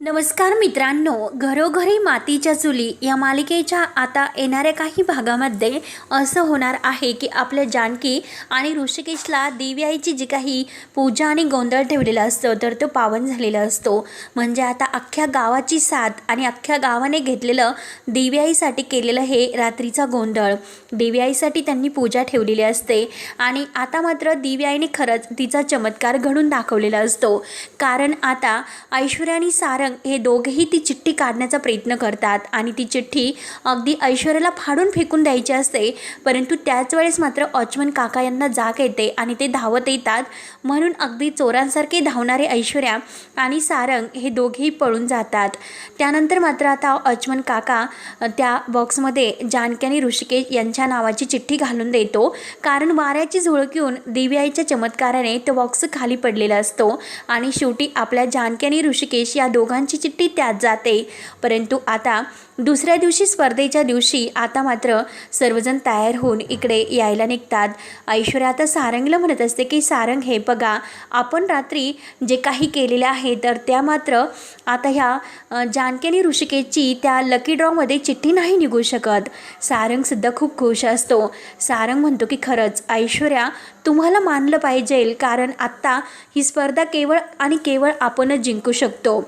नमस्कार मित्रांनो घरोघरी मातीच्या चुली या मालिकेच्या आता येणाऱ्या काही भागामध्ये असं होणार आहे की आपल्या जानकी आणि ऋषिकेशला दिव्याईची जी काही पूजा आणि गोंधळ ठेवलेला असतो तर तो पावन झालेला असतो. म्हणजे आता अख्ख्या गावाची साथ आणि अख्ख्या गावाने घेतलेलं दिव्याईसाठी केलेलं हे रात्रीचा गोंधळ. दिव्याईसाठी त्यांनी पूजा ठेवलेली असते आणि आता मात्र दिव्याईने खरंच तिचा चमत्कार घडून दाखवलेला असतो. कारण आता ऐश्वर्यानी आणि रंग हे दोघेही ती चिठ्ठी काढण्याचा प्रयत्न करतात आणि ती चिठ्ठी अगदी ऐश्वर्याला फाडून फेकून द्यायची असते. परंतु त्याच वेळेस मात्र ऑचमन काका यांना जाग येते आणि ते धावत येतात. म्हणून अगदी चोरांसारखे धावणारे ऐश्वर्या आणि सारंग हे दोघेही पळून जातात. त्यानंतर मात्र आता ऑचमन काका त्या बॉक्समध्ये जानकी आणि ऋषिकेश यांच्या नावाची चिठ्ठी घालून देतो. कारण वाऱ्याची झुळक्यून दिव्याईच्या चमत्काराने तो बॉक्स खाली पडलेला असतो आणि शेवटी आपल्या जानकी आणि ऋषिकेश या दोघांची चिठ्ठी त्यात जाते. परंतु आता दुसऱ्या दिवशी स्पर्धेच्या दिवशी आता मात्र सर्वजण तयार होऊन इकडे यायला निघतात. ऐश्वर्या आता सारंगला म्हणत असते की सारंग हे बघा आपण रात्री जे काही केलेले आहे तर त्या मात्र आता ह्या जानकी आणि ऋषिकेशची त्या लकी ड्रॉमध्ये चिठ्ठी नाही निघू शकत. सारंगसुद्धा खूप खुश असतो. सारंग म्हणतो की खरंच ऐश्वर्या तुम्हाला मानलं पाहिजे कारण आत्ता ही स्पर्धा केवळ आणि केवळ आपणच जिंकू शकतो.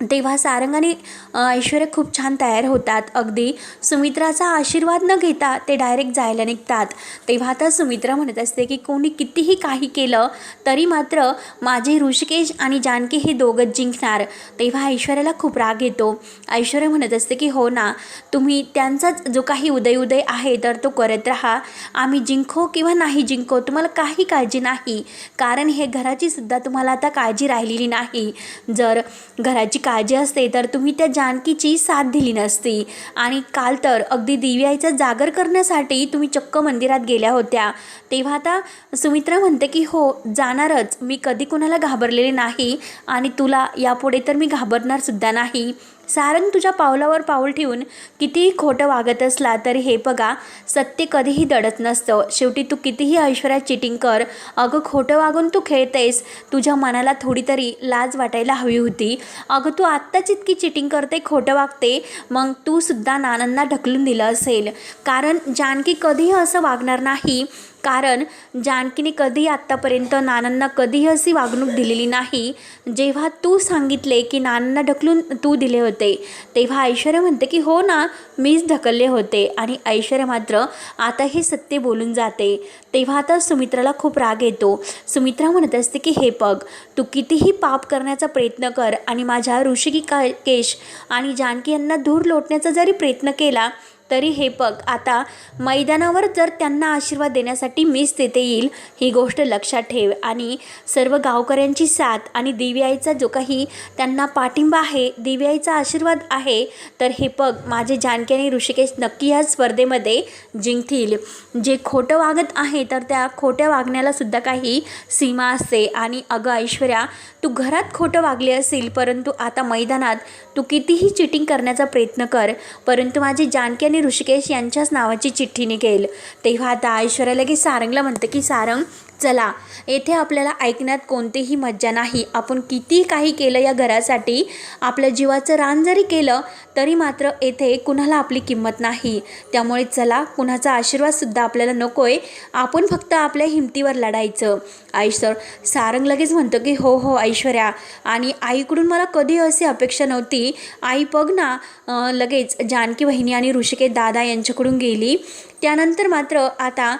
तेव्हा सारंग आणि ऐश्वर्या खूप छान तयार होतात. अगदी सुमित्राचा आशीर्वाद न घेता ते डायरेक्ट जायला निघतात. तेव्हा आता सुमित्रा म्हणत असते की कोणी कितीही काही केलं तरी मात्र माझे ऋषिकेश आणि जानकी हे दोघंच जिंकणार. तेव्हा ऐश्वर्याला खूप राग येतो. ऐश्वर्या म्हणत असते की हो ना तुम्ही त्यांचाच जो काही उदय उदय आहे तर तो करत राहा. आम्ही जिंको किंवा नाही जिंको तुम्हाला काही काळजी नाही. कारण हे घराची सुद्धा तुम्हाला आता काळजी राहिलेली नाही. जर घराची काळजी असते तर तुम्ही त्या जानकीची साथ दिली नसती. आणि काल तर अगदी दिव्याईचा जागर करण्यासाठी तुम्ही चक्क मंदिरात गेल्या होत्या. तेव्हा आता सुमित्रा म्हणते की हो जाणारच. मी कधी कुणाला घाबरलेले नाही आणि तुला यापुढे तर मी घाबरणार सुद्धा नाही. सारंग तुझ्या पावलावर पाऊल ठेवून कितीही खोटं वागत असला तरी हे बघा सत्य कधीही दडत नसतं. शेवटी तू कितीही ऐश्वर्यात चिटिंग कर अगं खोटं वागून तू खेळतेस तुझ्या मनाला थोडी तरी लाज वाटायला हवी होती. अगं तू आत्ताच इतकी चिटिंग करते खोटं वागते मग तू सुद्धा नानांना ढकलून दिलं असेल. कारण जानकी कधीही असं वागणार नाही. कारण जानकीने कधी आत्तापर्यंत नानांना कधीही अशी वागणूक दिलेली नाही. जेव्हा तू सांगितले की नानांना ढकलून तू दिले होते तेव्हा ऐश्वर्या म्हणते की हो ना मीच ढकलले होते आणि ऐश्वर्या मात्र आता हे सत्य बोलून जाते. तेव्हा आता सुमित्राला खूप राग येतो. सुमित्रा म्हणत असते की हे पग तू कितीही पाप करण्याचा प्रयत्न कर आणि माझ्या ऋषिकी का केश आणि जानकी यांना धूर लोटण्याचा जरी प्रयत्न केला तरी हे पग आता मैदानावर जर त्यांना आशीर्वाद देण्यासाठी मीच तिथे येईल ही गोष्ट लक्षात ठेव. आणि सर्व गावकऱ्यांची साथ आणि दिव्याईचा जो काही त्यांना पाठिंबा आहे दिव्याईचा आशीर्वाद आहे तर हे पग माझे जानकी आणि ऋषिकेश नक्की या स्पर्धेमध्ये जिंकतील. जे खोटं वागत आहे तर त्या खोट्या वागण्याला सुद्धा काही सीमा असते. आणि अगं ऐश्वर्या तू घरात खोटं वागले असेल परंतु आता मैदानात तू कितीही चिटिंग करण्याचा प्रयत्न कर परंतु माझी जानकी आणि ऋषिकेश यांच्याच नावाची चिठ्ठीने केलं तेव्हा आता ऐश्वर्या लगेच सारंगला म्हणतं की सारंग चला येथे आपल्याला ऐकण्यात कोणतीही मज्जा नाही. आपण किती काही केलं या घरासाठी आपल्या जीवाचं रान जरी केलं तरी मात्र येथे कुणाला आपली किंमत नाही. त्यामुळे चला कुणाचा आशीर्वादसुद्धा आपल्याला नको आहे आपण फक्त आपल्या हिमतीवर लढायचं. ऐश्वर सारंग लगेच म्हणतो की हो हो ऐश्वर्या. आणि आईकडून मला कधी अशी अपेक्षा नव्हती. आई बघ ना. लगेच जानकी बहिणी आणि ऋषिकेश दादा यांच्याकडून गेली. त्यानंतर मात्र आता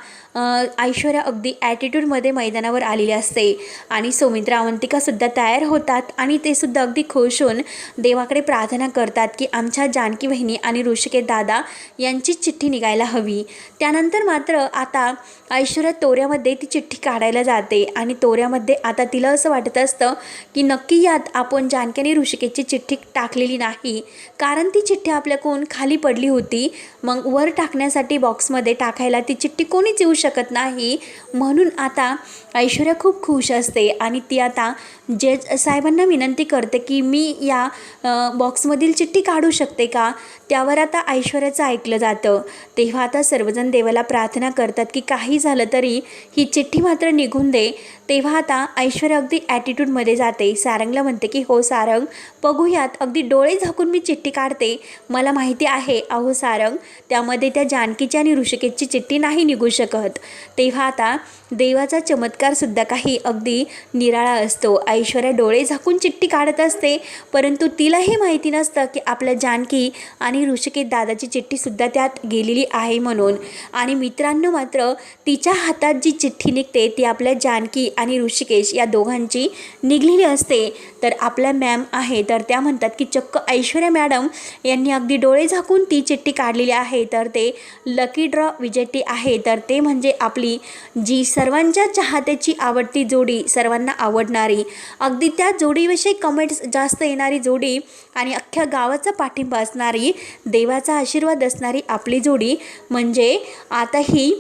ऐश्वर्या अगदी ॲटिट्यूडमध्ये मैदानावर आलेली असते. आणि सौमित्रा अवंतिकासुद्धा तयार होतात आणि ते सुद्धा अगदी खुश होऊन देवाकडे प्रार्थना करतात की आमच्या जानकी बहिणी आणि ऋषिके दादा यांचीच चिठ्ठी निघायला हवी. त्यानंतर मात्र आता ऐश्वर्या तोऱ्यामध्ये ती चिठ्ठी काढायला जाते आणि तोऱ्यामध्ये आता तिला असं वाटत असतं की नक्की यात आपण जानकी आणि चिठ्ठी टाकलेली नाही. कारण ती चिठ्ठी आपल्याकडून खाली पडली होती. मग वर टाकण्यासाठी बॉक्समध्ये बॉक्समध्ये टाकायला ती चिठ्ठी कोणीच येऊ शकत नाही. म्हणून आता ऐश्वर्या खूप खुश असते आणि ती आता जज साहेबांना विनंती करते की मी या बॉक्समधील चिठ्ठी काढू शकते का? त्यावर आता ऐश्वर्याचं ऐकलं जातं. तेव्हा आता सर्वजण देवाला प्रार्थना करतात की काही झालं तरी ही चिठ्ठी मात्र निघून दे. तेव्हा आता ऐश्वर्या अगदी ॲटिट्यूडमध्ये जाते. सारंगला म्हणते की हो सारंग बघूयात. अगदी डोळे झाकून मी चिठ्ठी काढते. मला माहिती आहे अहो सारंग. त्यामध्ये त्या जानकीच्या आणि ऋषिकेशची चिठ्ठी नाही निघू शकत. तेव्हा आता देवाचा चमत्कारसुद्धा काही अगदी निराळा असतो. ऐश्वर्या डोळे झाकून चिठ्ठी काढत असते परंतु तिलाही माहिती नसतं की आपल्या जानकी आणि ऋषिकेश दादाची चिठ्ठीसुद्धा त्यात गेलेली आहे म्हणून. आणि मित्रांनो मात्र तिच्या हातात जी चिठ्ठी निघते ती आपल्या जानकी आणि ऋषिकेश या दोघांची निघलेली असते. तर आपल्या मॅम आहे तर त्या म्हणतात की चक्क ऐश्वर्या मॅडम यांनी अगदी डोळे झाकून ती चिठ्ठी काढलेली आहे. तर ते लकी ड्रॉ विजेती आहे. तर ते म्हणजे आपली जी सर्वांच्या चाहत्याची आवडती जोडी सर्वांना आवडणारी. अगदी त्या जोडीविषयी कमेंट्स जास्त येणारी जोडी आणि अख्ख्या गावाचा पाठिंबा असणारी देवाचा आशीर्वाद असणारी आपली जोडी. म्हणजे आता ही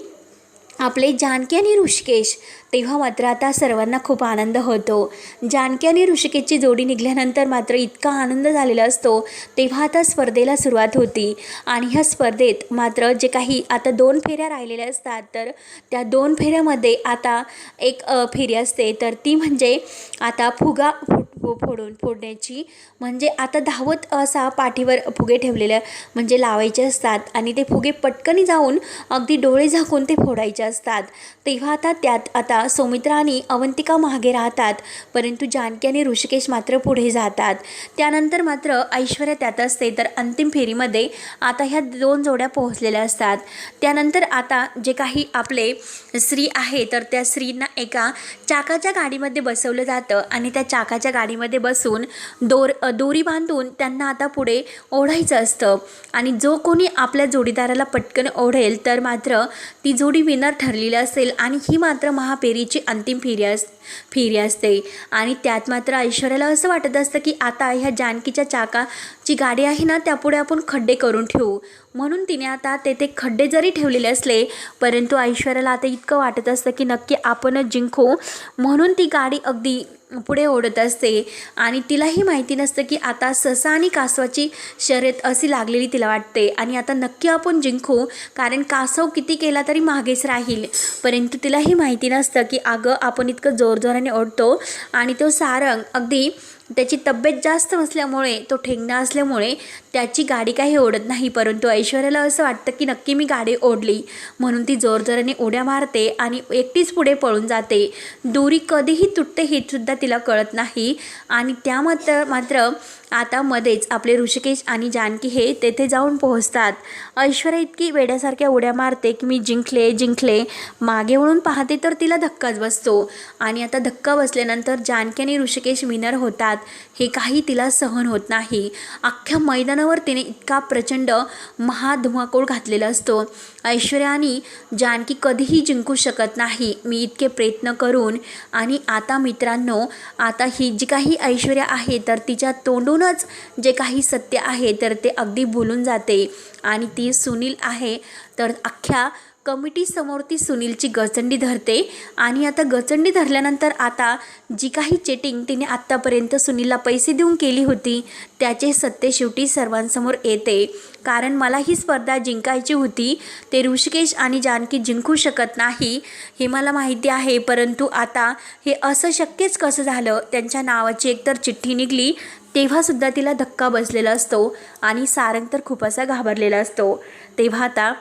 आपले जानकी आणि ऋषिकेश तेव्हा मात्र आता सर्वांना खूप आनंद होतो. जानकी आणि ऋषिकेशची जोडी निघाल्यानंतर मात्र इतका आनंद झालेला असतो तेव्हा आता स्पर्धेला सुरुवात होती. आणि ह्या स्पर्धेत मात्र जे काही आता दोन फेऱ्या राहिलेल्या असतात तर त्या दोन फेऱ्यामध्ये आता एक फेरी असते. तर ती म्हणजे आता फुगा फुट फो- फोडून फोडण्याची. म्हणजे आता धावत असा पाठीवर फुगे ठेवलेले म्हणजे लावायचे असतात आणि ते फुगे पटकनी जाऊन अगदी डोळे झाकून ते फोडायचे असतात. तेव्हा आता त्यात आता सौमित्रा आणि अवंतिका मागे राहतात परंतु जानकी आणि ऋषिकेश मात्र पुढे जातात. त्यानंतर मात्र ऐश्वर्या त्यात असते तर अंतिम फेरीमध्ये आता ह्या दोन जोड्या पोहोचलेल्या असतात. त्यानंतर आता जे काही आपले स्त्री आहे तर त्या स्त्रींना एका चाकाच्या गाडीमध्ये बसवलं जातं आणि त्या चाकाच्या गाडी गाडीमध्ये बसून दोर दोरी बांधून त्यांना आता पुढे ओढायचं असतं. आणि जो कोणी आपल्या जोडीदाराला पटकन ओढेल तर मात्र ती जोडी विनर ठरलेली असेल आणि ही मात्र महापेरीची अंतिम फेरी अस फेरी असते. आणि त्यात मात्र ऐश्वर्याला असं वाटत असतं की आता ह्या जानकीच्या चाकाची गाडी आहे ना त्यापुढे आपण खड्डे करून ठेवू. म्हणून तिने आता तेथे खड्डे जरी ठेवलेले असले परंतु ऐश्वर्याला आता इतकं वाटत असतं की नक्की आपणच जिंकू. म्हणून ती गाडी अगदी पुढे ओढत असते. आणि तिलाही माहिती नसतं की आता ससा आणि कासवाची शर्यत अशी लागलेली तिला वाटते. आणि आता नक्की आपण जिंकू कारण कासव किती केला तरी मागेच राहील. परंतु तिलाही माहिती नसतं की अगं आपण इतकं जोरजोराने ओढतो आणि तो सारंग अगदी त्याची तब्येत जास्त असल्यामुळे तो ठेंगणा असल्यामुळे त्याची गाडी काही ओढत नाही. परंतु ऐश्वर्याला असं वाटतं की नक्की मी गाडी ओढली. म्हणून ती जोरजोराने उड्या मारते आणि एकटीच पुढे पळून जाते. दोरी कधीही तुटते हे सुद्धा तिला कळत नाही. आणि त्या मात्र मात्र आता मध्येच आपले ऋषिकेश आणि जानकी हे तेथे जाऊन पोहोचतात. ऐश्वर्या इतकी वेड्यासारख्या उड्या मारते की मी जिंकले जिंकले. मागे वळून पाहते तर तिला धक्काच बसतो. आणि आता धक्का बसल्यानंतर जानकी आणि ऋषिकेश विनर होतात. हे काही तिला सहन होत नाही. अख्ख्या मैदानावर तिने इतका प्रचंड महाधुमाकूळ घातलेला असतो. ऐश्वर्या आणि जानकी कधीही जिंकू शकत नाही. मी इतके प्रयत्न करून आणि आता मित्रांनो आता ही जी काही ऐश्वर्या आहे तर तिच्या तोंडूनच जे काही सत्य आहे तर ते अगदी बोलून जाते. आणि ती सुनील आहे तर अख्ख्या कमिटीसमोर ती सुनीलची गचंडी धरते आणि आता गचंडी धरल्यानंतर आता जी काही चेटिंग तिने आत्तापर्यंत सुनीलला पैसे देऊन केली होती त्याचे सत्य शेवटी सर्वांसमोर येते. कारण मला ही स्पर्धा जिंकायची होती ते ऋषिकेश आणि जानकी जिंकू शकत नाही हे मला माहिती आहे. परंतु आता हे असं शक्यच कसं झालं त्यांच्या नावाची एकतर चिठ्ठी निघली तेव्हासुद्धा तिला धक्का बसलेला असतो आणि सारंग तर खूप असा घाबरलेला असतो. तेव्हा आता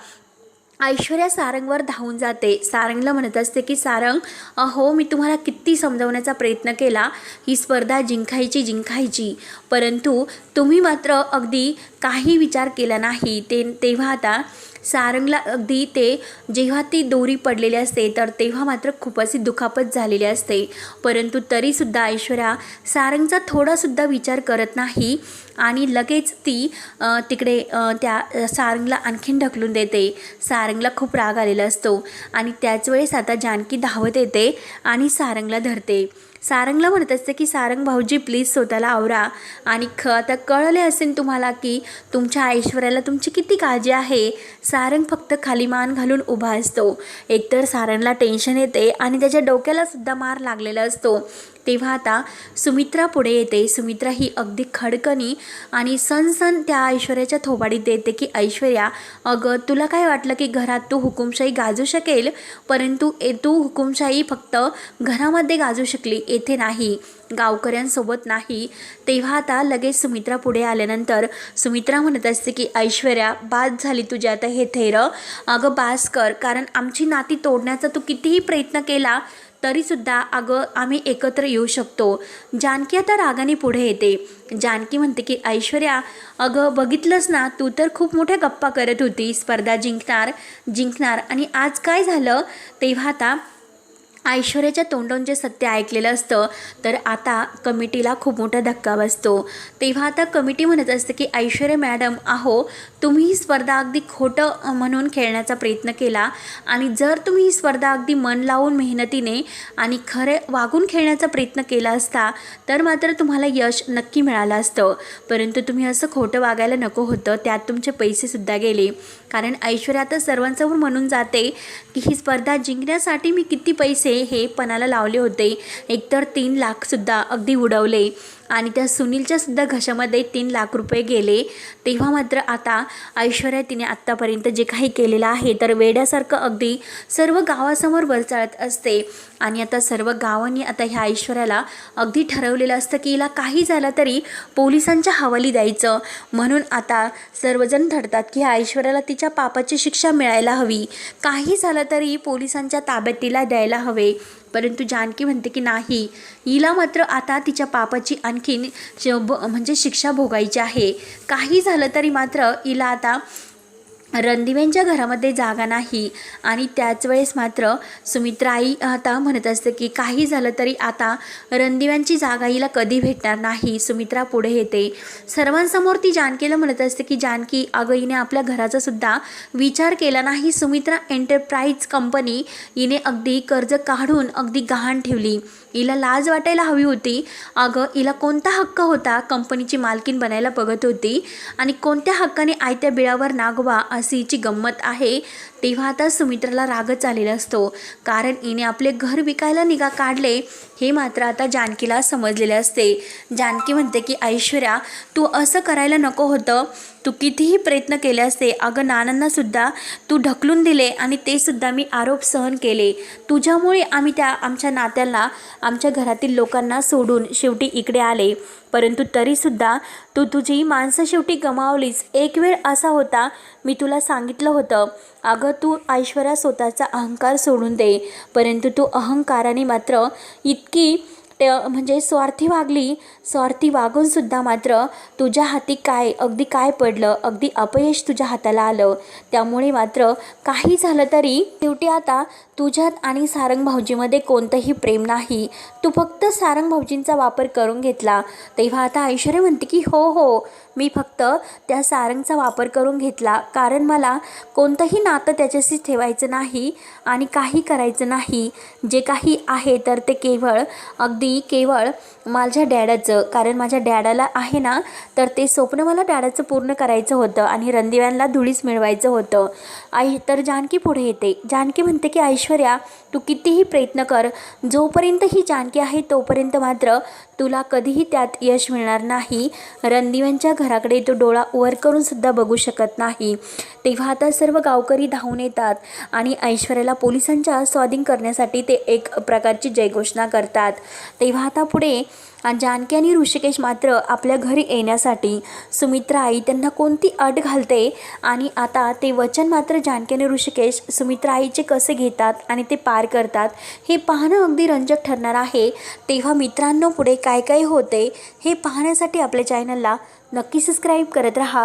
ऐश्वर्या सारंगवर धावून जाते. सारंगला म्हणत असते की सारंग अहो मी तुम्हाला किती समजवण्याचा प्रयत्न केला. ही स्पर्धा जिंकायची जिंकायची. परंतु तुम्ही मात्र अगदी काही विचार केला नाही. ते तेव्हा आता सारंगला अगदी ते जेव्हा ती दोरी पडलेली असते तर तेव्हा मात्र खूप अशी दुखापत झालेली असते. परंतु तरीसुद्धा ऐश्वर्या सारंगचा थोडासुद्धा विचार करत नाही आणि लगेच ती तिकडे त्या सारंगला आणखीन ढकलून देते. सारंगला खूप राग आलेला असतो आणि त्याच वेळेस आता जानकी धावत येते आणि सारंगला धरते. सारंगला म्हणत असते की सारंग भाऊजी प्लीज स्वतःला आवरा. आणि ख आता कळले असेल तुम्हाला की तुमच्या ऐश्वर्याला तुमची किती काळजी आहे? सारंग फक्त खाली मान घालून उभा असतो. एकतर सारंगला टेन्शन येते आणि त्याच्या डोक्याला सुद्धा मार लागलेला असतो. तेव्हा आता सुमित्रा पुढे येते. सुमित्रा ही अगदी खडकनी आणि सनसन सण त्या ऐश्वर्याच्या थोबाडीत देते की ऐश्वर्या अगं तुला काय वाटलं की घरात तू हुकुमशाही गाजू शकेल? परंतु ए तू हुकुमशाही फक्त घरामध्ये गाजू शकली. येथे नाही. गावकऱ्यांसोबत नाही. तेव्हा आता लगेच सुमित्रा पुढे आल्यानंतर सुमित्रा म्हणत असते की ऐश्वर्या बाद झाली तुझी. आता हे थेर अगं बास कर. कारण आमची नाती तोडण्याचा तू कितीही प्रयत्न केला तरीसुद्धा अगं आम्ही एकत्र येऊ शकतो. जानकी आता रागाने पुढे येते. जानकी म्हणते की ऐश्वर्या अगं बघितलंस ना तू तर खूप मोठ्या गप्पा करत होती स्पर्धा जिंकणार जिंकणार. आणि आज काय झालं? तेव्हा आता ऐश्वर्याच्या तोंडून जे सत्य ऐकलेलं असतं तर आता कमिटीला खूप मोठा धक्का बसतो. तेव्हा आता कमिटी म्हणत असतं की ऐश्वर्या मॅडम आहो तुम्ही ही स्पर्धा अगदी खोटं म्हणून खेळण्याचा प्रयत्न केला आणि जर तुम्ही ही स्पर्धा अगदी मन लावून मेहनतीने आणि खरे वागून खेळण्याचा प्रयत्न केला असता तर मात्र तुम्हाला यश नक्की मिळालं असतं. परंतु तुम्ही असं खोटं वागायला नको होतं त्यात तुमचे पैसेसुद्धा गेले. कारण ऐश्वर्या तर सर्वांसमोर म्हणून जाते की ही स्पर्धा जिंकण्यासाठी मी किती पैसे हे पणाला लावले होते. एकतर तीन लाखसुद्धा अगदी उडवले. आणि त्या सुनीलच्या सुद्धा घशामध्ये तीन लाख रुपये गेले. तेव्हा मात्र आता ऐश्वर्या तिने आत्तापर्यंत जे काही केलेलं आहे तर वेड्यासारखं अगदी सर्व गावासमोर वरचाळत असते. आणि आता सर्व गावांनी आता ह्या ऐश्वर्याला अगदी ठरवलेलं असतं की हिला काही झालं तरी पोलिसांच्या हवाली द्यायचं. म्हणून आता सर्वजण ठरतात की ह्या ऐश्वर्याला तिच्या पापाची शिक्षा मिळायला हवी. काही झालं तरी पोलिसांच्या ताब्यात तिला द्यायला हवे. परंतु जानकी म्हणते की नाही हिला मात्र आता तिच्या पापाची आणखीन श- ब- म्हणजे शिक्षा भोगायची आहे. काही झालं तरी मात्र हिला आता रणदिव्यांच्या घरामध्ये जागा नाही. आणि त्याच वेळेस मात्र सुमित्रा आई आता म्हणत असते की काही झालं तरी आता रणदिव्यांची जागा हिला कधी भेटणार नाही. सुमित्रा पुढे येते. सर्वांसमोर ती जानकीला म्हणत असते की जानकी अगं हिने आपल्या घराचा सुद्धा विचार केला नाही. सुमित्रा एंटरप्राइज कंपनी हिने अगदी कर्ज काढून अगदी गहाण ठेवली. हिला लाज वाटायला हवी होती. अगं हिला कोणता हक्क होता? कंपनीची मालकीन बनायला बघत होती. आणि कोणत्या हक्काने आयत्या बिळावर नागवा अशी गंमत आहे तेव्हा आता सुमित्राला रागच आलेला असतो. कारण हिने आपले घर विकायला निगा काढले हे मात्र आता जानकीला समजलेले असते. जानकी म्हणते की ऐश्वर्या तू असं करायला नको होतं. तू कितीही प्रयत्न केले असते अगं नानांनासुद्धा तू ढकलून दिले आणि ते सुद्धा मी आरोप सहन केले. तुझ्यामुळे आम्ही त्या आमच्या नात्यांना आमच्या घरातील लोकांना सोडून शेवटी इकडे आले. परंतु तरीसुद्धा तू तुझी माणसं शेवटी गमावलीच एक वेळ असा होता मी तुला सांगितलं होतं अगं तू ऐश्वर्या स्वतःचा अहंकार सोडून दे परंतु तू अहंकाराने मात्र इतकी ते म्हणजे स्वार्थी वागली स्वार्थी वागूनसुद्धा मात्र तुझ्या हाती काय अगदी काय पडलं अगदी अपयश तुझ्या हाताला आलं. त्यामुळे मात्र काही झालं तरी शेवटी आता तुझ्यात आणि सारंग भाऊजीमध्ये कोणतंही प्रेम नाही. तू फक्त सारंग भाऊजींचा वापर करून घेतला. तेव्हा आता ऐश्वर्या म्हणते की हो हो मी फक्त त्या सारंगचा वापर करून घेतला कारण मला कोणतंही नातं त्याच्याशी ठेवायचं नाही आणि काही करायचं नाही. जे काही आहे तर ते केवळ अगदी केवळ माझ्या डॅडाचं. कारण माझ्या डॅडाला आहे ना तर ते स्वप्न मला डॅडाचं पूर्ण करायचं होतं आणि रणदिव्यांना धुळीस मिळवायचं होतं. आई तर जानकी पुढे येते. जानकी म्हणते की ऐश्वर्या तू कितीही प्रयत्न कर. जोपर्यंत ही जानकी आहे तोपर्यंत मात्र तुला कधीही त्यात यश मिळणार नाही. रणदिव्यांच्या घराकडे तो डोळा वर करून सुद्धा बघू शकत नाही. तेव्हा आता सर्व गावकरी धावून येतात आणि ऐश्वर्याला पोलिसांच्या स्वाधीन करण्यासाठी ते एक प्रकारची जयघोषणा करतात. तेव्हा आता पुढे आणि जानकी आणि ऋषिकेश मात्र आपल्या घरी येण्यासाठी सुमित्रा आई त्यांना कोणती अट घालते? आणि आता ते वचन मात्र जानकी आणि ऋषिकेश सुमित्रा आईचे कसे घेतात आणि ते पार करतात हे पाहणं अगदी रंजक ठरणार आहे. तेव्हा मित्रांनो पुढे काय काय होते हे पाहण्यासाठी आपल्या चॅनलला नक्की सबस्क्राईब करत राहा.